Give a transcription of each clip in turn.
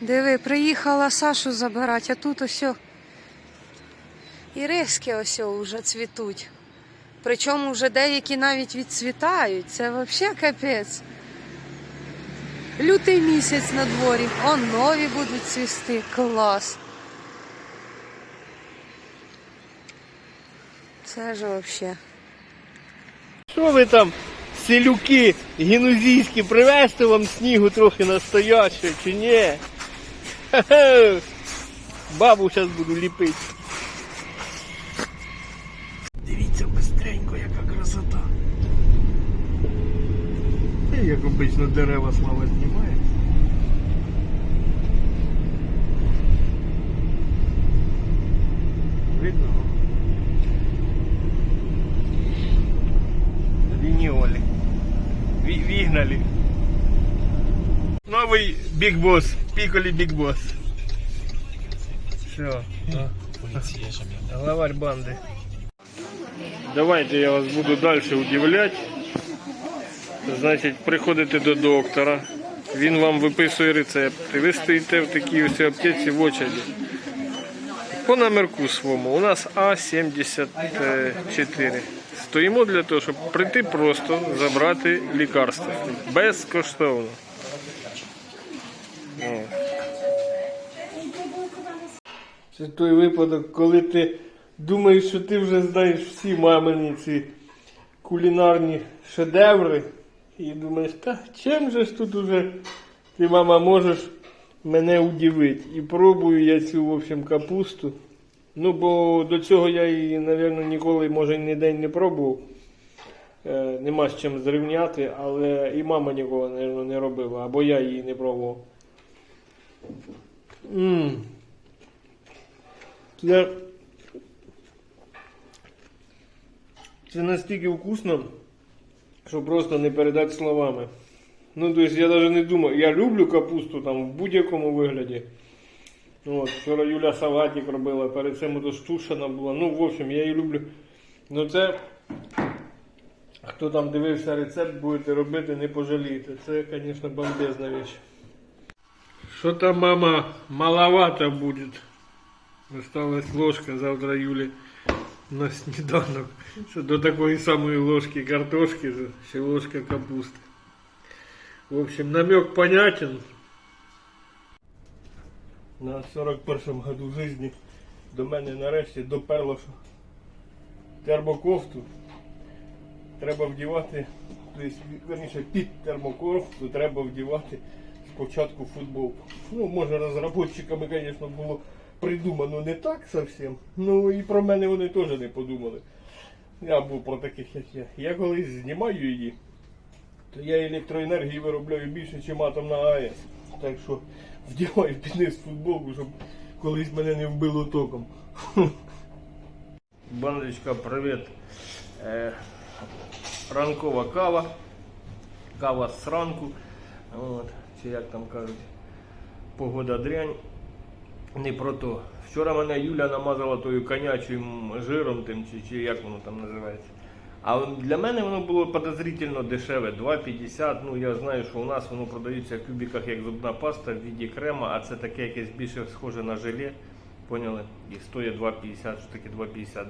Диви, приїхала Сашу забирати, а тут ось. о- І риски ось о вже цвітуть. Причому вже деякі навіть відцвітають. Це взагалі капець. Лютий місяць на дворі. Он нові будуть цвісти. Клас. Це ж взагалі. Що ви там, селюки гінузійські, привезти вам снігу трохи настоящого чи ні? Хе-хе. Бабу зараз буду ліпити. Дивіться бистренько, яка красота. І як обично дерева слава знімає. Видно? Виньоли. Ви- Вигнали. Новый Пиколи Биг Босс. Все. Главарь банди. Давайте я вас буду далі удивлять. Значить, приходите до доктора, він вам виписує рецепти. Ви стоїте в такій ось аптеці в очереді. По номерку своєму у нас А74. Стоїмо для того, щоб прийти просто забрати лікарство. Безкоштовно. Це той випадок, коли ти думаєш, що ти вже знаєш всі мамині ці кулінарні шедеври. І думаєш, та чим же ж тут уже ти, мама, можеш мене удивити? І пробую я цю, в общем, капусту. Ну, бо до цього я її, мабуть, ніколи, може, ні день не пробував. Е, нема з чим зрівняти, але і мама ніколи, мабуть, не робила, або я її не пробував. Ммм. Це, це настільки вкусно, що просто не передати словами. Ну, тобто я навіть не думаю. Я люблю капусту там в будь-якому вигляді. Ну, От, вчора Юля салатик робила, перед цим ото штушена була. Ну, в общем, я її люблю. Ну це, хто там дивився рецепт, будете робити, не пожалієте. Це, звісно, бомбезна річ. Що там, мама, маловато буде. Осталась ложка завтра Юлі на сніданок. Що до такої самої ложки картошки, ще ложка капусти. В общем, намек понятен. На 41 году жизни до мене нарешті доперло, що термокофту треба вдівати, тобто, верніше, під термокофту треба вдівати спочатку футболку. Ну, може, розробниками, звісно, було придумано не так зовсім. Ну і про мене вони теж не подумали. Я був про таких, як я. Я колись знімаю її, то я електроенергії виробляю більше, ніж атомна АЕС. Так що вдіваю під низ футболку, щоб колись мене не вбило током. Бандочка, привіт. Е, ранкова кава. Кава з ранку. От, чи як там кажуть, погода дрянь. Не про то. Вчора мене Юля намазала тою конячим жиром тим, чи, чи як воно там називається. А для мене воно було подозрительно дешеве, 2,50. Ну я знаю, що у нас воно продається в кубиках як зубна паста в віді крема, а це таке якесь більше схоже на желе. Поняли? І стоїть 2,50, що таке 2,50,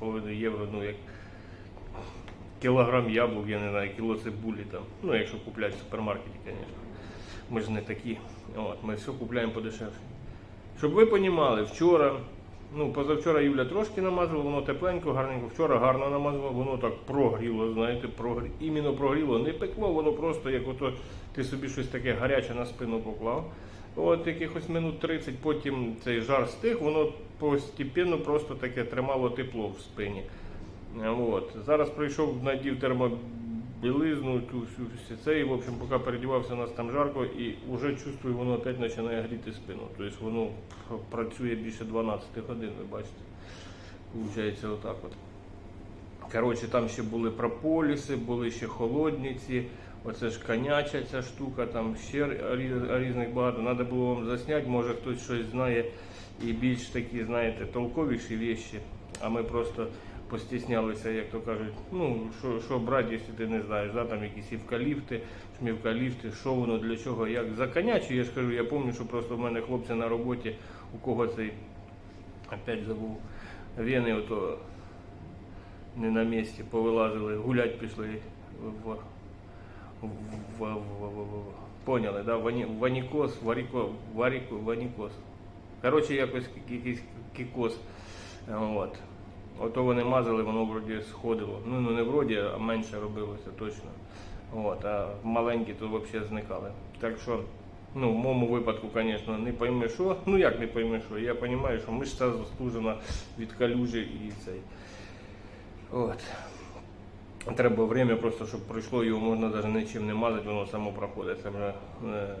2,5 євро, ну як кілограм яблук, я не знаю, кіло цибулі там. Ну, якщо купляти в супермаркеті, звісно. Ми ж не такі. От, ми все купляємо подешевше. Щоб ви розуміли, вчора, ну позавчора Юля трошки намазала, воно тепленько, гарненько. Вчора гарно намазала, воно так прогріло, знаєте, прогрі... іменно прогріло, не пекло, воно просто як ото ти собі щось таке гаряче на спину поклав. От якихось минут 30, потім цей жар стих, воно постепенно просто таке тримало тепло в спині. От. Зараз прийшов, надів термобілизну, ту всю всю це, і в общем, поки передівався, у нас там жарко, і вже чувствую, воно опять починає гріти спину. Тобто воно працює більше 12 годин, ви бачите. Получається отак от. Коротше, там ще були прополіси, були ще холодниці, оце ж коняча ця штука, там ще різних багато. Треба було вам засняти, може хтось щось знає і більш такі, знаєте, толковіші вещі. А ми просто постіснялися, як то кажуть, ну, що, що брати, якщо ти не знаєш, да, там якісь евкаліпти, шмівкаліфти, що воно, для чого, як за конячу, я ж кажу, я пам'ятаю, що просто в мене хлопці на роботі, у кого цей, опять забув, вени ото не на місці, повилазили, гулять пішли в, в, в, в, в, поняли, да, вані, ванікоз, варіко, варіко, ванікоз. Коротше, якось якийсь кікоз. От. Ото вони мазали, воно вроді сходило. Ну, ну не вроді, а менше робилося точно. От, а маленькі то взагалі зникали. Так що, ну, в моєму випадку, звісно, не пойми що. Ну як не пойми що. Я розумію, що мишця застужена від калюжі і цей. От. Треба время просто, щоб пройшло, його можна навіть нічим не мазати, воно само проходить. Це вже е,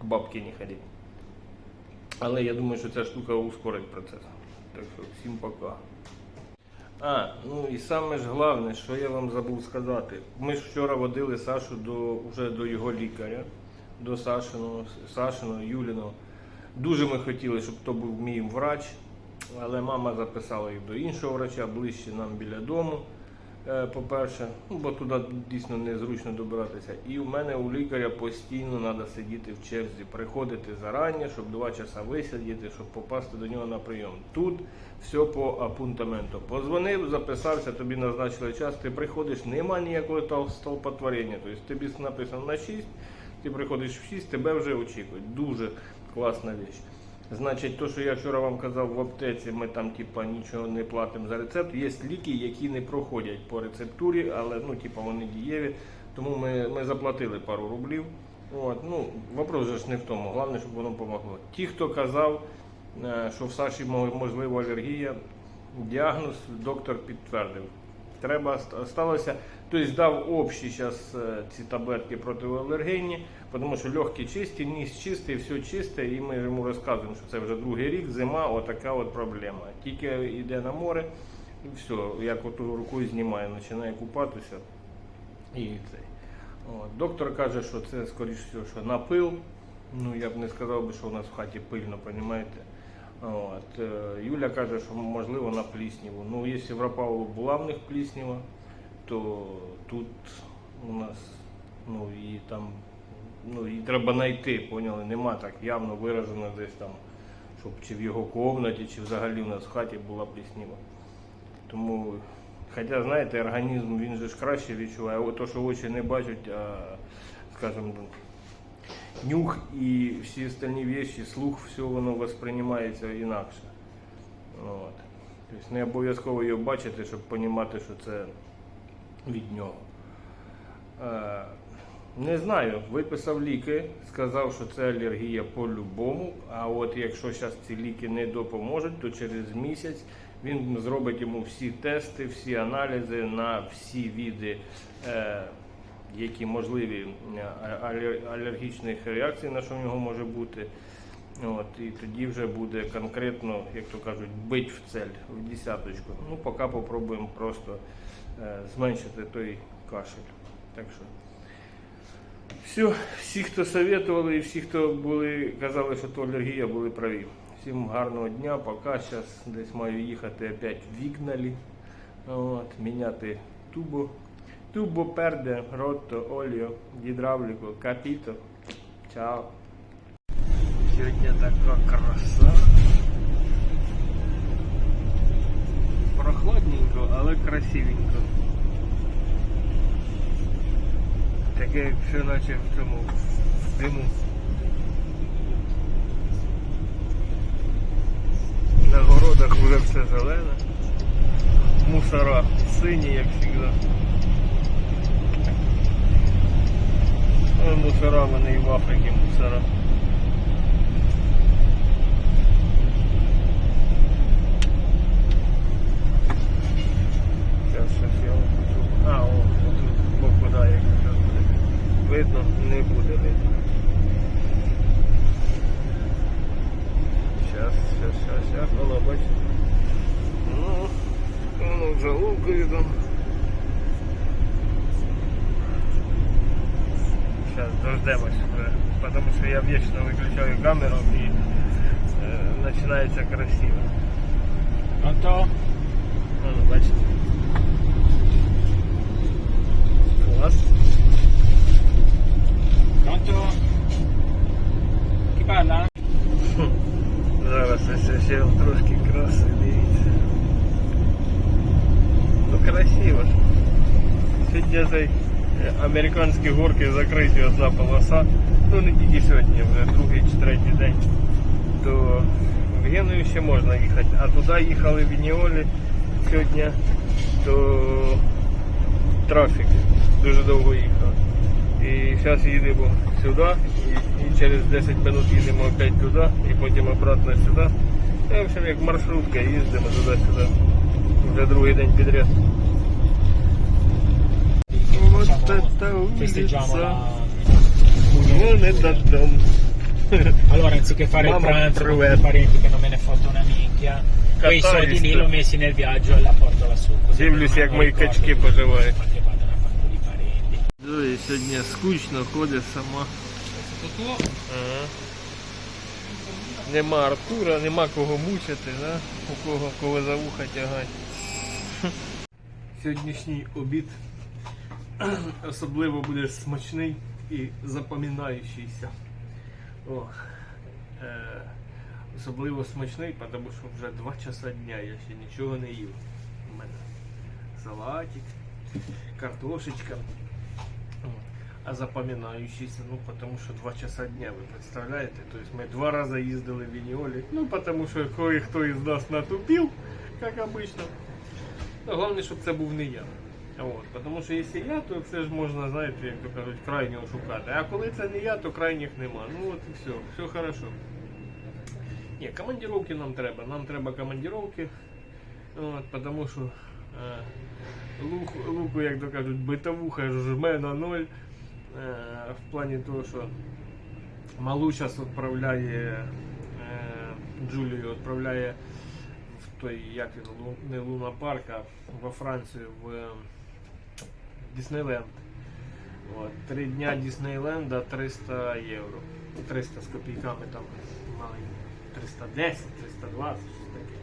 к бабки не ходить. Але я думаю, що ця штука ускорить процес. Так що всім пока. А, ну і саме ж головне, що я вам забув сказати. Ми ж вчора водили Сашу до, вже до його лікаря, до Сашиного, Сашиного, Юліного. Дуже ми хотіли, щоб то був мій врач, але мама записала їх до іншого врача, ближче нам біля дому. Е, По-перше, ну, бо туди дійсно незручно добиратися. І у мене у лікаря постійно треба сидіти в черзі, приходити зарані, щоб два часа висидіти, щоб попасти до нього на прийом. Тут все по апунтаменту. Позвонив, записався, тобі назначили час, ти приходиш, нема ніякого тол- столпотворення. Тобто тобі написано на 6, ти приходиш в 6, тебе вже очікують. Дуже класна річ. Значить, то, що я вчора вам казав в аптеці, ми там типа нічого не платимо за рецепт. Є ліки, які не проходять по рецептурі, але ну, типа, вони дієві. Тому ми, ми заплатили пару рублів. От, ну, вопрос же ж не в тому. Головне, щоб воно допомогло. Ті, хто казав, е, що в Саші мо- можливо алергія, діагноз доктор підтвердив. Треба сталося, тобто дав общі зараз ці таблетки протиалергійні, тому що легкі чисті, ніс чистий, все чисте, і ми йому розказуємо, що це вже другий рік, зима, отака от проблема. Тільки йде на море, і все, як от рукою знімає, починає купатися. І цей. От. Доктор каже, що це скоріш всього, що напил. Ну, я б не сказав би, що у нас в хаті пильно, розумієте. От. е, Юля каже, що можливо на плісніву. Ну, якщо в Рапавлу була в них плісніва, то тут у нас ну, і там ну, і треба знайти, поняли? Нема так явно виражено десь там, щоб чи в його кімнаті, чи взагалі в нас в хаті була плісніва. Тому, хоча, знаєте, організм він же ж краще відчуває, то, що очі не бачать, а, скажімо, нюх і всі остальні речі, слух, все воно восприймається інакше. От. Тобто не обов'язково його бачити, щоб розуміти, що це від нього. Не знаю, виписав ліки, сказав, що це алергія по-любому. А от якщо зараз ці ліки не допоможуть, то через місяць він зробить йому всі тести, всі аналізи на всі види, е, які можливі е, алергічних реакцій, на що в нього може бути. От, і тоді вже буде конкретно, як то кажуть, бить в цель, в десяточку. Ну, поки попробуємо просто е, зменшити той кашель. Так що. Все, всі, хто советували і всі, хто були, казали, що то алергія, були праві. Всім гарного дня, поки зараз десь маю їхати опять в Вігналі. От, міняти тубо. Тубо перде, ротто, оліо, гідравліку, капіто. Чао. Сьогодні така краса. Прохладненько, але красивенько. Таке, все наче в цьому в диму. На городах вже все зелене. Мусора сині, як завжди. А мусора вони і в Африці мусора. Щось я. А, о, тут боку, да, як. Видно, не буде видно. Сейчас, сейчас, сейчас, сейчас, воно бачите. Ну, воно вже лукою там. Сейчас дождемось вже, потому що я вечно виключаю камеру і е, починається красиво. А то Ну, бачите. Клас. Pronto? Chi parla? Зараз ось ще трошки краси, дивіться. Ну красиво ж. Сьогодні цей е, американські горки закриті одна полоса. Ну не тільки сьогодні, вже другий чи третій день. То в Геную ще можна їхати. А туди їхали в Ініолі сьогодні, то трафік. Дуже довго їхав. І зараз їдемо сюди, і, і через 10 минут їдемо опять туди, і потім обратно сюди. В общем, як маршрутка, їздимо туди-сюди. Вже другий день підряд. Вот это улица. la... Non è da. Allora, anziché fare il pranzo con parenti che non me ne foto una minchia, quei soldi lì l'ho messi nel viaggio e la porto lassù. Дивлюсь, як мої качки поживають. quando vado a fare con i parenti. Ну і сьогодні скучно ходить сама. Ага. Нема Артура, нема кого мучити, да? у кого кого за вуха тягати. Сьогоднішній обід особливо буде смачний і запам'ятаючийся. Е, особливо смачний, тому що вже 2 часа дня я ще нічого не їв. У мене салатик, картошечка. От. А запам'ятаючийся, ну потому що 2 часа дня, ви представляєте? Тобто ми два рази їздили в Вініолі, ну потому що кое-хто із нас натупив, як обично. Ну, головне, щоб це був не я. От, тому що якщо я, то це ж можна, знаєте, як то кажуть, крайнього шукати. А коли це не я, то крайніх нема. Ну от і все, все хорошо. Ні, командировки нам треба. Нам треба командировки. От, тому що е, лук, луку, як то кажуть, битовуха жме на ноль. Е, в плані того, що малу зараз відправляє е, Джулію відправляє в той, як він, не Луна Парк, а во Францію в е, Діснейленд. Три дня Діснейленда 300 євро. 300 з копійками там маленькі. 310, 320, щось таке.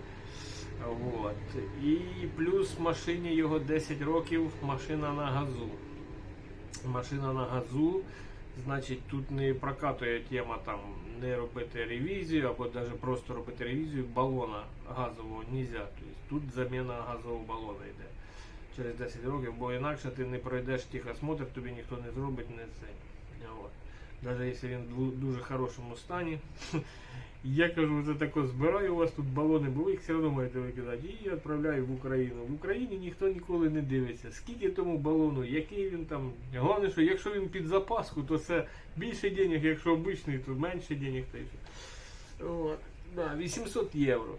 Вот. І плюс машині його 10 років машина на газу. Машина на газу, значить, тут не прокатує тема там не робити ревізію або навіть просто робити ревізію балона газового нельзя. Тобто тут заміна газового балона йде через 10 років, бо інакше ти не пройдеш тихосмотр, тобі ніхто не зробить не це. Навіть якщо він в дуже хорошому стані. Я кажу, це тако збираю, у вас тут балони, бо ви їх все одно маєте викидати. І відправляю в Україну. В Україні ніхто ніколи не дивиться, скільки тому балону, який він там. Головне, що якщо він під запаску, то це більше денег, якщо обичний, то менше денег. От. Да, 800 євро.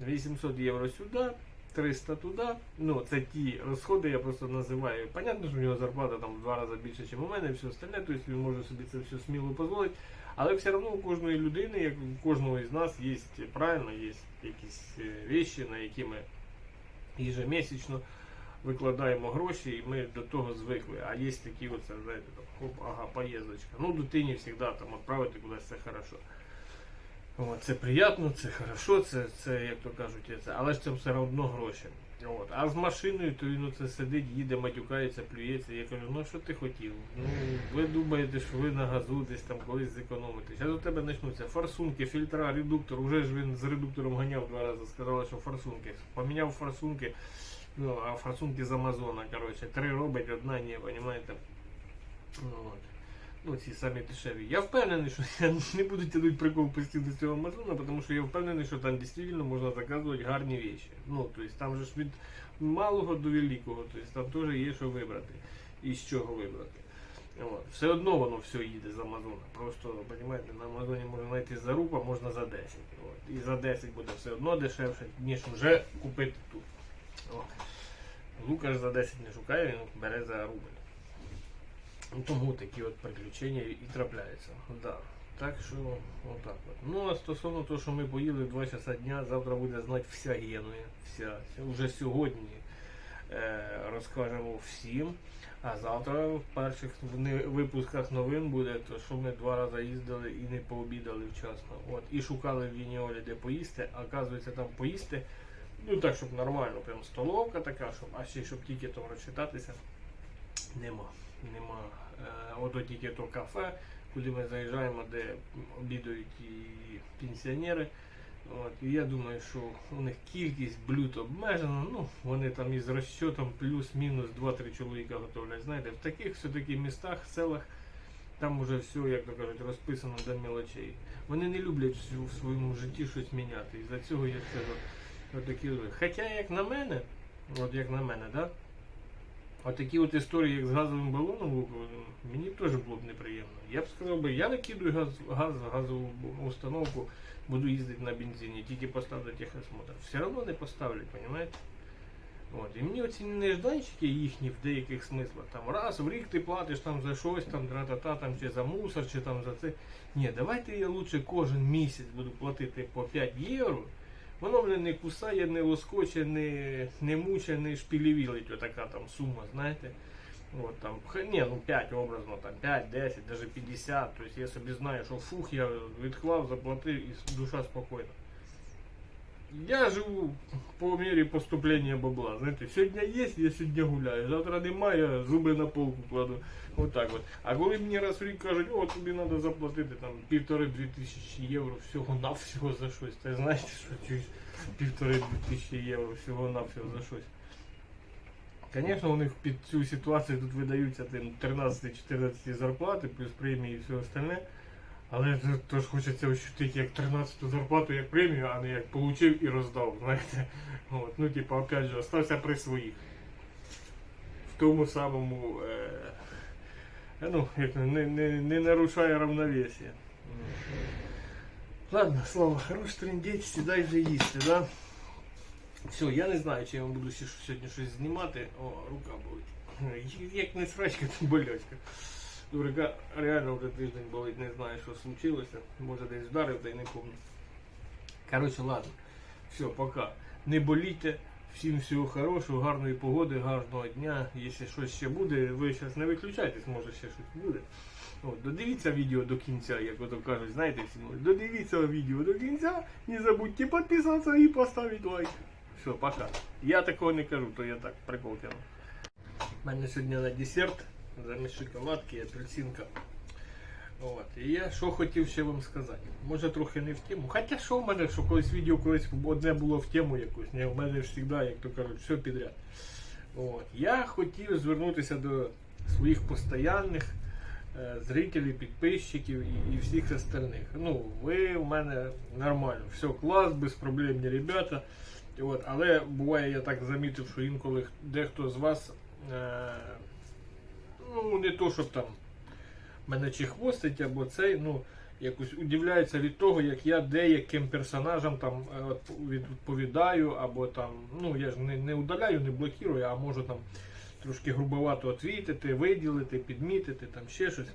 800 євро сюди, 300 туди. Ну, це ті розходи, я просто називаю. Понятно, що в нього зарплата там в два рази більше, ніж у мене, і все остальне, тобто він може собі це все сміло дозволити. Але все одно у кожної людини, як у кожного із нас, є правильно, є якісь е, речі, на які ми ежемісячно викладаємо гроші, і ми до того звикли. А є такі оце, знаєте, там, хоп, ага, поїздочка. Ну, дитині завжди там відправити кудись це хорошо. От, це приємно, це хорошо, це, це як то кажуть, це, але ж це все одно гроші. От. А з машиною, то він оце сидить, їде, матюкається, плюється. Я кажу, ну що ти хотів? Ну, ви думаєте, що ви на газу десь там колись зекономите. Зараз у тебе почнуться форсунки, фільтра, редуктор. Уже ж він з редуктором ганяв два рази, сказали, що форсунки. Поміняв форсунки, ну, а форсунки з Амазона, коротше, три робить, одна ні, розумієте? От. Ну, ці самі дешеві. Я впевнений, що не буду тянуть прикол постійно з цього Амазона, тому що я впевнений, що там дійсно можна заказувати гарні речі. Ну, тобто там же ж від малого до великого, тобто там теж є що вибрати і з чого вибрати. От. Все одно воно все їде з Амазона. Просто, розумієте, на Амазоні можна знайти за руб, а можна за 10. От. І за 10 буде все одно дешевше, ніж вже купити тут. Лукаш за 10 не шукає, він бере за рубль. Ну, Тому такі от приключення і трапляються. Да. Так що, отак от. Ну, а стосовно того, що ми поїли в 2 часа дня, завтра буде знати вся Генуя. Вся. Вже сьогодні е, розкажемо всім. А завтра в перших випусках новин буде, то що ми два рази їздили і не пообідали вчасно. От. І шукали в Вініолі, де поїсти, а оказується там поїсти Ну так, щоб нормально, прям столовка така, щоб, а ще щоб тільки то розчитатися. Нема. Нема. Е, ото тільки то кафе, куди ми заїжджаємо, де обідають і пенсіонери. От, і я думаю, що у них кількість блюд обмежена, ну, вони там із розчотом плюс-мінус 2-3 чоловіка готовлять. Знаєте, в таких все-таки містах, селах, там уже все, як то кажуть, розписано до мелочей. Вони не люблять в своєму житті щось міняти. І за цього я отакі люди. Хоча, як на мене, от як на мене, да? Отакі от історії, як з газовим балоном, мені теж було б неприємно. Я б сказав би, я накидую газ, газ, газову установку, буду їздити на бензині, тільки поставлю техосмотр. Все одно не поставлять, розумієте? От. І мені оці нежданчики їхні в деяких смислах, там раз в рік ти платиш там за щось, там тра-та-та, там чи за мусор, чи там за це. Ні, давайте я лучше кожен місяць буду платити по 5 євро. Воно мене не кусає, не лоскоче, не, не муче, не шпілівілить отака там сума, знаєте. От, там, ні, ну 5 образно, там 5, 10, навіть 50. Тобто я собі знаю, що фух, я відклав, заплатив і душа спокійна. Я живу по мірі поступлення бабла. Знаєте, сьогодні є, я сьогодні гуляю, завтра немає, я зуби на полку кладу. Отак от. А коли мені раз в рік кажуть, о, тобі треба заплатити там півтори-дві тисячі євро всього навсього за щось. Ти знаєте, що півтори-дві тисячі євро всього навсього за щось. Звісно, у них під цю ситуацію тут видаються 13-14 зарплати, плюс премії і все остальне. Але теж хочеться ощутити як 13-ту зарплату, як премію, а не як получив і роздав, знаєте. От, ну, типу, опять же, остався при своїх. В тому самому, е, ну, як не, не, не нарушає равновесие. Ладно, Слава, хорош трендеть, сідай вже їсти, да? Все, я не знаю, чи я вам буду сьогодні щось знімати. О, рука болить. Як не срачка, то болячка. Дурака реально вже тиждень болить, не знаю, що случилося. Може десь вдарив, та й не пам'ятаю. Коротше, ладно. Все, пока. Не болійте. Всім всього хорошого, гарної погоди, гарного дня. Якщо щось ще буде, ви зараз не виключайтесь, може ще щось буде. От, додивіться відео до кінця, як ото кажуть, знаєте, всі можуть, додивіться відео до кінця, не забудьте підписатися і поставити лайк. Все, пока. Я такого не кажу, то я так прикол. У мене сьогодні на десерт замість шоколадки, апельсинка. От. І я що хотів ще вам сказати. Може трохи не в тему. Хоча що в мене, що колись відео колись одне було в тему якусь. Не, в мене завжди, як то кажуть, все підряд. От. Я хотів звернутися до своїх постоянних е, зрителів, підписчиків і, і всіх остальних. Ну, ви в мене нормально, все клас, безпроблемні ребята. От, але буває, я так замітив, що інколи дехто з вас е, ну, не то, щоб там мене чи хвостить або цей, ну, якось удивляється від того, як я деяким персонажам там е, відповідаю, або там, ну я ж не, не удаляю, не блокірую, а можу там трошки грубовато відвітити, виділити, підмітити, там ще щось.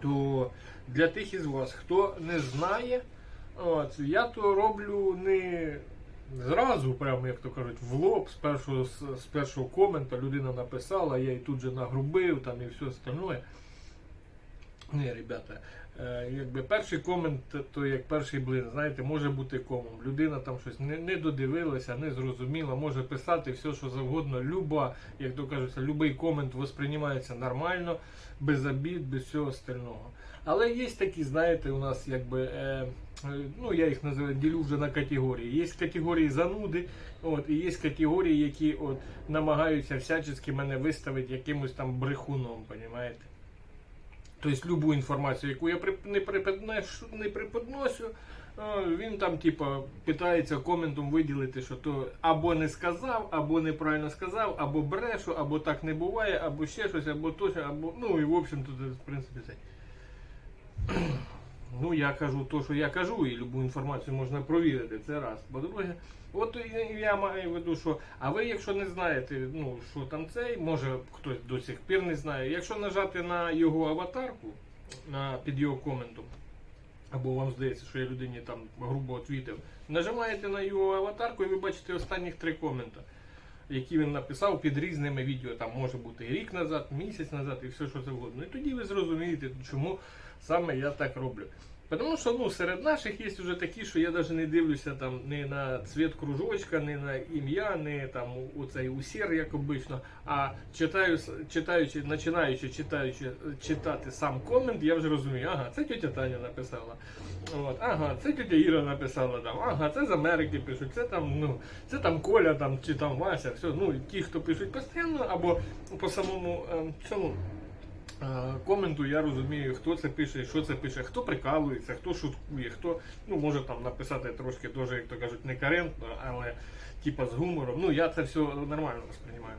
То для тих із вас, хто не знає, от, я то роблю не зразу, прямо як то кажуть, в лоб, з першого, з, першого комента людина написала, я їй тут же нагрубив там і все остальне. Ні, ребята, е, якби перший комент, то як перший блин, знаєте, може бути комом. Людина там щось не, не додивилася, не зрозуміла, може писати все, що завгодно. Люба, як то кажеться, любий комент восприймається нормально, без обід, без всього остального. Але є такі, знаєте, у нас якби. Е, Ну, я їх називаю, ділю вже на категорії. Є категорії зануди, от, і є категорії, які от, намагаються всячески мене виставити якимось там брехуном, понімаєте? Тобто любу інформацію, яку я не преподношу, не преподносю, е, він там, типа, питається коментом виділити, що то або не сказав, або неправильно сказав, або брешу, або так не буває, або ще щось, або то, або. Ну і в общем-то, це, в принципі, це. Ну, я кажу то, що я кажу, і любу інформацію можна провірити, це раз. По-друге, от я маю в виду, що, а ви, якщо не знаєте, ну, що там цей, може хтось до сих пір не знає, якщо нажати на його аватарку, на, під його коментом, або вам здається, що я людині там грубо твітив, нажимаєте на його аватарку і ви бачите останніх три комента, які він написав під різними відео. Там може бути і рік назад, місяць назад і все, що завгодно. І тоді ви зрозумієте, чому саме я так роблю. Тому що ну, серед наших є вже такі, що я навіть не дивлюся там не на цвіт кружочка, не на ім'я, не там у цей усір, як обично. А читаю, читаючи, починаючи читаючи, читати сам комент, я вже розумію, ага, це тетя Таня написала. От, ага, це тетя Іра написала там, ага, це з Америки пишуть, це там, ну, це там Коля там, чи там Вася, все, ну, ті, хто пишуть постійно, або по самому ем, цьому. Е, коменту я розумію, хто це пише, що це пише, хто прикалується, хто шуткує, хто ну, може там написати трошки дуже, як то кажуть, не карентно, але типа з гумором. Ну я це все нормально сприймаю.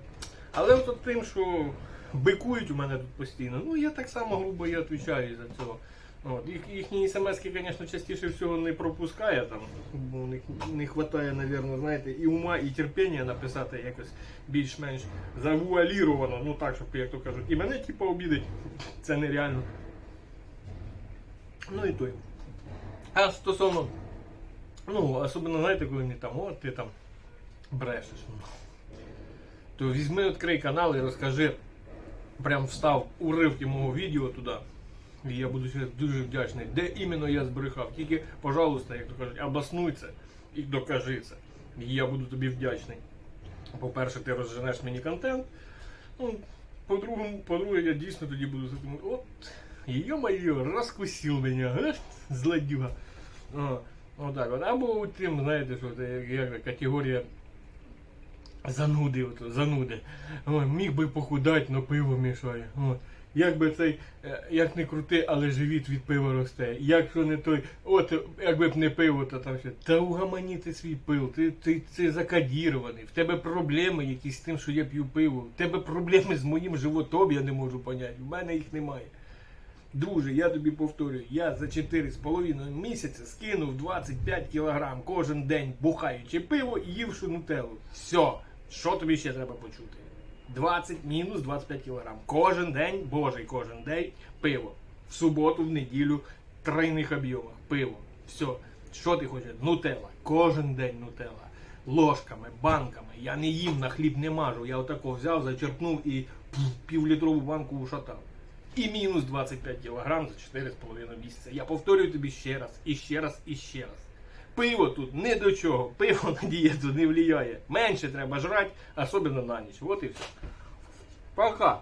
Але от тим, що бикують у мене тут постійно, ну я так само грубо і відповідаю за цього. От, їх, їхні смс-ки, звісно, частіше всього не пропускає там, бо них не вистачає, мабуть, знаєте, і ума, і терпіння написати якось більш-менш завуаліровано, ну так, щоб, як то кажуть, і мене типу обідать. Це нереально. Ну і той. А стосовно, ну, особливо, знаєте, коли вони там, от ти там брешеш. То візьми, відкрий канал і розкажи, прям встав уривки мого відео туди. І я буду дуже вдячний. Де іменно я збрехав. Тільки, пожалуйста, як то кажуть, обоснуй це і докажи це. І я буду тобі вдячний. По-перше, ти розженеш мені контент. Ну, по-другому, по-друге, я дійсно тоді буду думати, от, йо-моє, розкусив мене, га? злодюга. Отак от. Або тим, знаєте, що це як категорія зануди, от, зануди. Міг би похудати, но пиво мішає. О. Як би цей, е, як не крути, але живіт від пива росте. Якщо не той, от якби б не пиво, то там ще. Та угамані ти свій пил, ти, ти, ти закадірований. В тебе проблеми якісь з тим, що я п'ю пиво. В тебе проблеми з моїм животом, я не можу поняти. В мене їх немає. Друже, я тобі повторюю, я за 4,5 місяця скинув 25 кілограм кожен день бухаючи пиво і ївши нутеллу. Все, що тобі ще треба почути? 20 мінус 25 кілограм. Кожен день, божий кожен день, пиво. В суботу, в неділю, тройних об'ємах. Пиво. Все. Що ти хочеш? Нутелла. Кожен день нутелла. Ложками, банками. Я не їм, на хліб не мажу. Я отако взяв, зачерпнув і півлітрову банку ушатав. І мінус 25 кілограм за 4,5 місяця. Я повторюю тобі ще раз, і ще раз, і ще раз. Пиво тут не до чого. Пиво на дієту не впливає. Менше треба жрати, особливо на ніч. От і все. Пока.